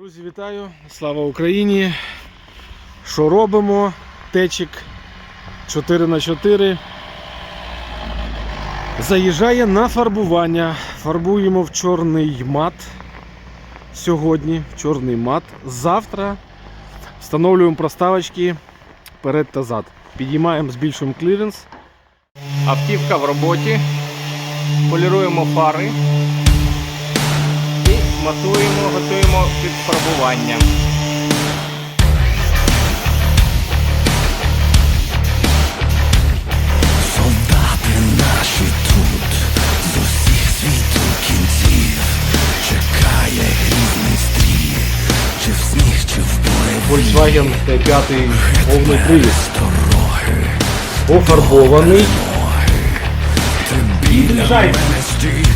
Друзі, вітаю! Слава Україні! Що робимо? Течик 4 на 4 заїжджає на фарбування. Фарбуємо в чорний мат. Сьогодні в чорний мат. Завтра встановлюємо проставочки перед та зад. Підіймаємо, збільшуємо кліренс. Автівка в роботі. Поліруємо фари матуємо, готуємо під фарбування. Солдати наші тут з усіх світу кінців. Чекає грізний стрій, чи в сніг, чи в буреві Volkswagen T5 повний привід. Пофарбований. ти біля мене стій,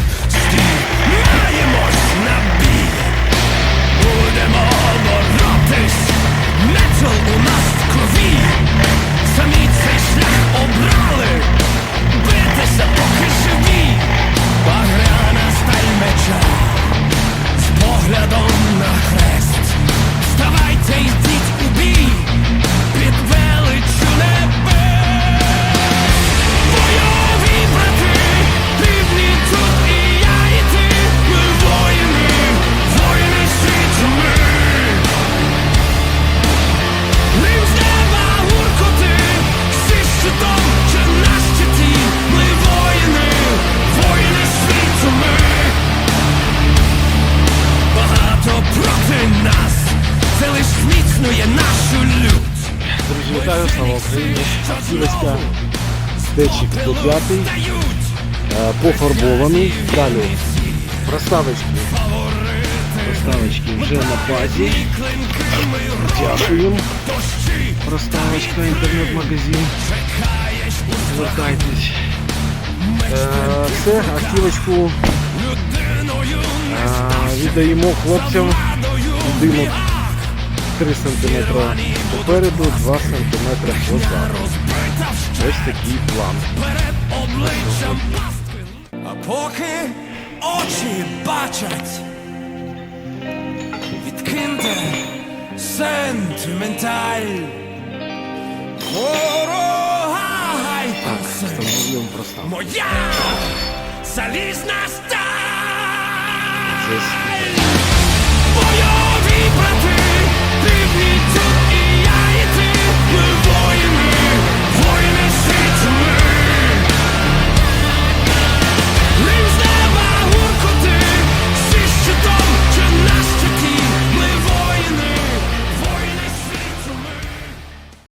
зміцнює нашу лють. Друзі, вітаю, слава Україні. Автівочка Течик до 5 пофарбований. Далі проставочки. Проставочки вже на базі. Дякуємо. Проставочка, інтернет-магазин. Звертайтесь. Е, Все, автівочку е, віддаємо хлопцям. Будинок 3 см попереду, 2 см позаду. Ось такий план. А поки очі бачать, відкиньте сентименталь. Ворога гайка Встановлюємо проставку. моя залізна сталь.